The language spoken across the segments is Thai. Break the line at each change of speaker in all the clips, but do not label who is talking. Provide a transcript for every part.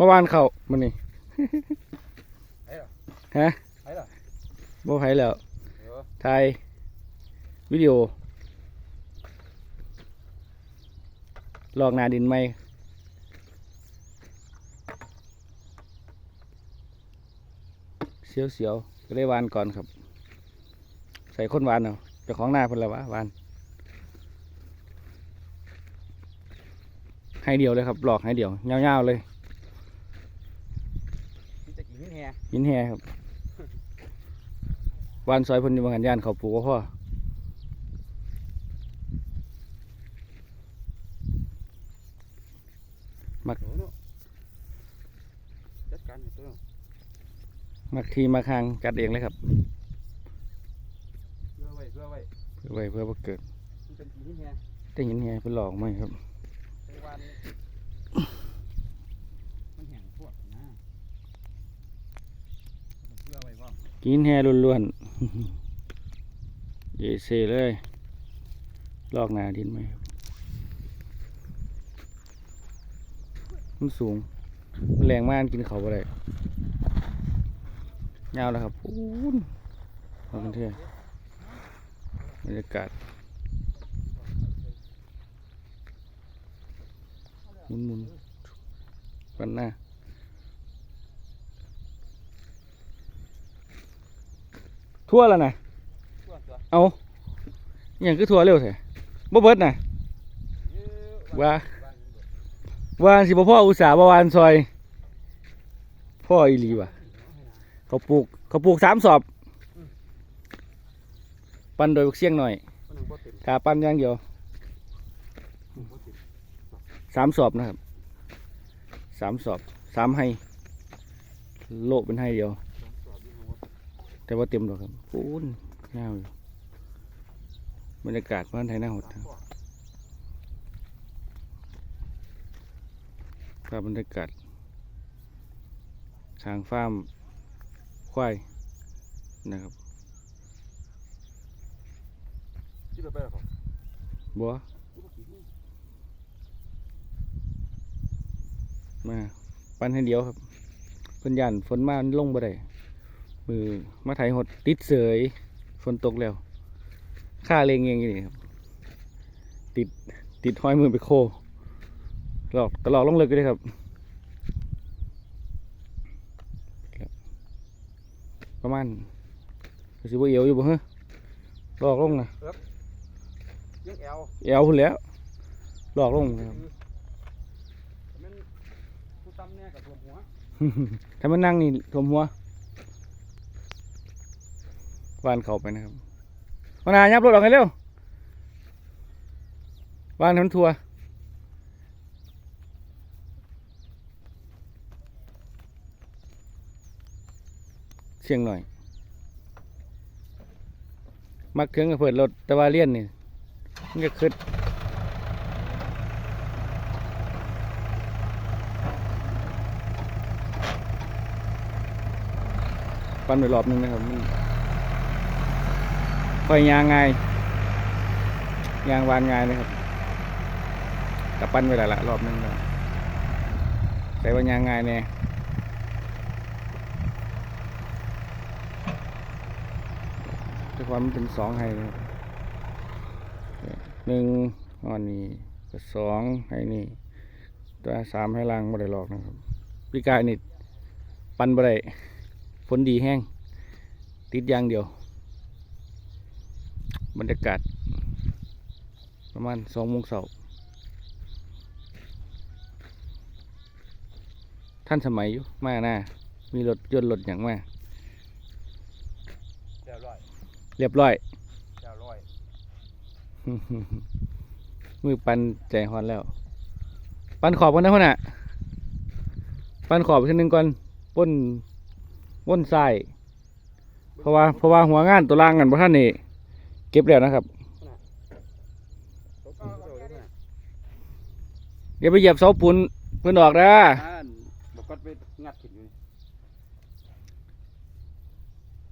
เมื่อวานเขามันนี่
ไอ้เหรอ
ฮะ
ไอ้เหรอ
บ่ไผแล้ว
เออ
ถ่ายวิดีโอลอกหนาดินไหมเสียวเสียวๆก็ได้วานก่อนครับ ใส่ข้นหวานเอาเจ้าของหน้าเพิ่นละวะหวาน ให้เดียวเลยครับหลอกให้เดียวเงาวๆเลย
มีจะกินแฮ
ยินแฮครับวานซอยเพิ่นอยู่บางหันย่านเขาปลูกก็พ่อมัก
โอ้โน่จัดการอยู่ตัวเนาะ
มักทีมักหางจัดเองเลยครับ
เพื่อไว้เพื่อไว้
เพื่อไว้เพื่อบ่เกิด
มันเป็นกินแฮ
ได้ยินแฮเพิ่นหลอกไหมครับ
เป็นวันมันแห้งพวกนะเพื่อไว้พ่อม
กินแฮล้วนๆเยเซเลย ลอกหนาดินไหมมันสูง แรงมากกินเขาอะไรยาวแล้วครับปูนมาเป็นเท่บรรยากาศหมุนหมุนๆกันหน้า ทั่วแล้วนะ
ทั่วตัว
เอาอหย่างคือทั่วเร็วแท้บ่เบิดน่ะ
เอ้อ
ว่าวานสิบ่พ่ออุตสาห์บ่วานซอย พ่ออีหลีว่ะเขาปลูกเขาปลูกสามสอบ ปั้นโดยบักเสียงหน่อย
มันยังบ่เต็ม
ถ้าปั้นอย่างเดียว
บ่เต็ม
สามสอบนะครับสามสอบสามให้โลเป็นให้เดียว
สองสอบนี่หัว
แต่ว่าเต็มดอกครับปูนงามอยู่บรรยากาศบ้านไทยน่าหดครับภาพบรรยากาศทางฟาร์มควายนะครับ
ที่เราไปแล้วครับ
บัว
ที่เรากินนี่
มา ปั้นให้เดียวครับเพิ่นยันฝนมาลงบ่ได้ มือมาไถหดติดเสยฝนตกแล้วค่าเลงเองอยู่นี่ครับ ติดติดห้อยมือไปโคหลอกตลอดลงเลยก็ได้ครับครับประมาณสิบ่เอวอยู่บ่ฮะหลอกลงนะ
ยังแอล
เอวพุ่นแหล้วหลอกลงนะครับ
แต่มันผู้ตำเนี่ยกับตัวหัว
ถ้ามันนั่งนี่ถมหัว วานเขาไปนะครับมานายับรถออกไงเร็ววานให้มันทัวเสียงหน่อย มักเครื่องกับเปิดรถแต่ว่าเลี่ยนนี่มันก็ขึ้นปั้นไปรอบนึงนะครับ ค่อยยางง่ายยางวานง่ายนะครับแต่ปั้นไปหลายละรอบนึงแล้วแต่ว่ายางง่ายแน่แต่ความมันเป็นสองให้นะหนึ่งอันนี้ก็สองให้นี่ตัวสามให้ล่างไม่ได้หลอกนะครับพี่กายนี่ปั้นบ่ได้ฝนดีแห้งติดยางเดียว บรรยากาศ ประมาณสองโมงเสาร์ท่านสมัยอยู่มาหน้ามีรถยนต์รถอย่างมา
แก้วร้อย
เรียบร้อย
แก้วร้อย
มือปันใจฮอนแล้ว ปันขอบกันนะพ่อน่ะ ปันขอบทีหนึงก่อนป้นป้นใส่เพราะว่าเพราะว่าหัวงานตัวล่างกันพระท่านนี่ เก็บแล้วนะครับ
เขากินเขาเลยนะ
เดี๋ยวไปเหยียบเสาปูนเพื่อนออกนะ
อ่านบอกก็ไปงัดขึ้นอยู่นี่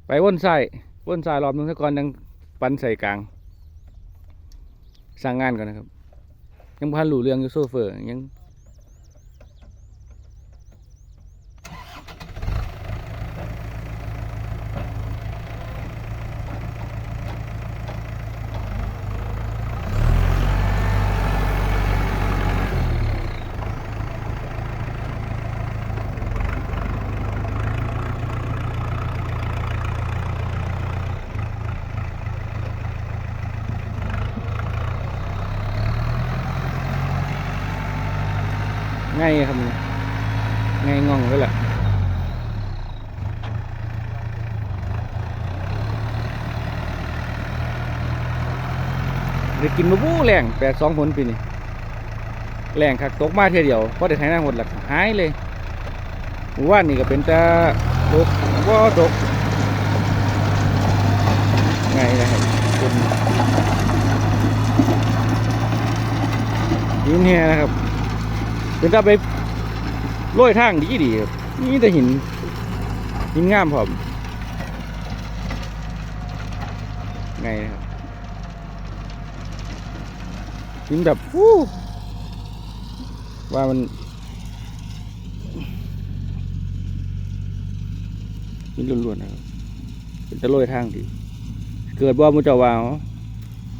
ไปว่นใส่ว่นใส่รอบหนึงซะก่อนยังปันใส่กลางสั่งงานก่อนนะครับ ยังพันหลู่เรื่องอยู่โซเฟอร์ยัง ง่ายครับง่ายง่องเลยแหละได้กินมะบู้แรงแปดสองผลปีนี้แรงคักตกมาเทียเดียวพอได้ไถหน้าหดหลักหายเลยหมู่านนี่ก็เป็นตาตกว่าตกไงนะครับคุณหินแฮนะครับ เป็นตาไปโรยทางดีดีครับนี่แต่หิน หินงามพร้อมไงนะครับหินแบบฟู้ว่ามันหินล้วนๆนะครับเป็นตะโรยทางดีเกิดบ่มุจาวาว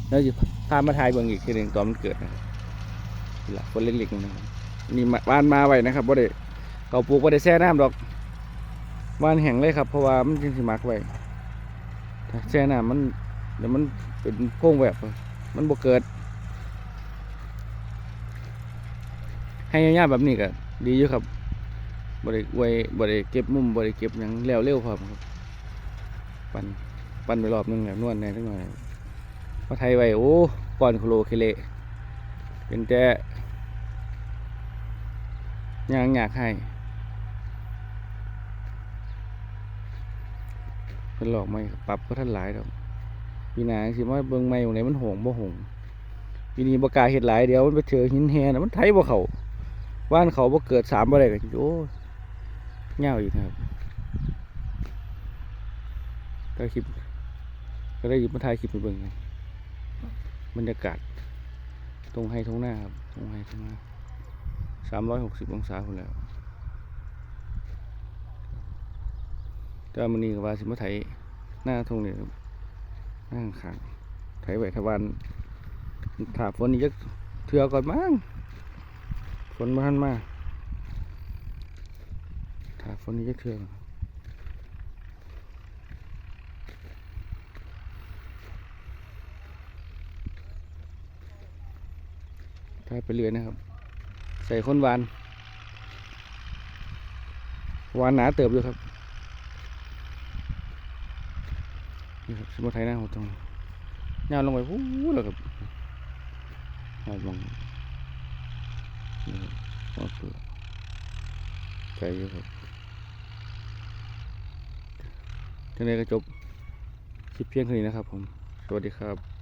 แล้วจะพามาทายเบิ่งอีกทีหนึ่งตอนมันเกิดนะครับนี่ละคนเล็กๆนี่นะครับ นี่บ้านมาไว้นะครับบ่ได้เขาปลูกบ่ได้แช่น้ำดอกบ้านแห้งเลยครับเพราะว่ามันจึงสิมักไว้ถ้าแช่น้ำมันเดี๋ยวมันเป็นโค้งแบบมันบ่เกิด ให้ยาๆแบบนี้ก็ดีอยู่ครับบ่ได้ไว้บ่ได้เก็บมุมบ่ได้เก็บหยังแล้วเร็วพร้อมครับ ปั่นปั่นไปรอบนึงแล้วนวดแน่จักหน่อยมาไทยไว้โอ้ก่อนโคโลเคเลเป็นแต่ ยังอยากให้ เป็นหลอกไม่ปรับก็ท่านหลายดอกปีหนาสิว่าเบิ่งไม่ของไหนมันหงบ่หงปีนี้บกล้าเห็ดหลายเดี๋ยวมันไปเจอหินแฮนะมันไทยบ่เขาบ้านเขาบ่เกิดสามบ่ได้กันโอ้เงาอีกนะครับก็คลิปก็ได้หยิบมาถ่ายคลิปไปเบิ่งบรรยากาศตรงไฮตรงหน้าครับตรงไฮตรงหน้า สามร้อยหกสิบองศาคนแล้วก็มันนี่ก็ว่าสิมาไถหน้าทงนี่ครับหน้าข้างไถไหวทวันถาฝนนี่จะเถื่อก่อนมั้งฝนมาทันมาถาฝนนี่จะเถื่อกถ่ายไปเรื่อยนะครับ ใส่ข้นวานวานหนาเติบอยู่ครับนี่ครับสมุนไพรหน้าหัวตรงยาวลงไปหู้แล้วครับยาวลงนี่ครับหัวเปลือกไก่อยู่ครับจังไดก็จบคลิปเพียงเท่านี้นะครับผม สวัสดีครับ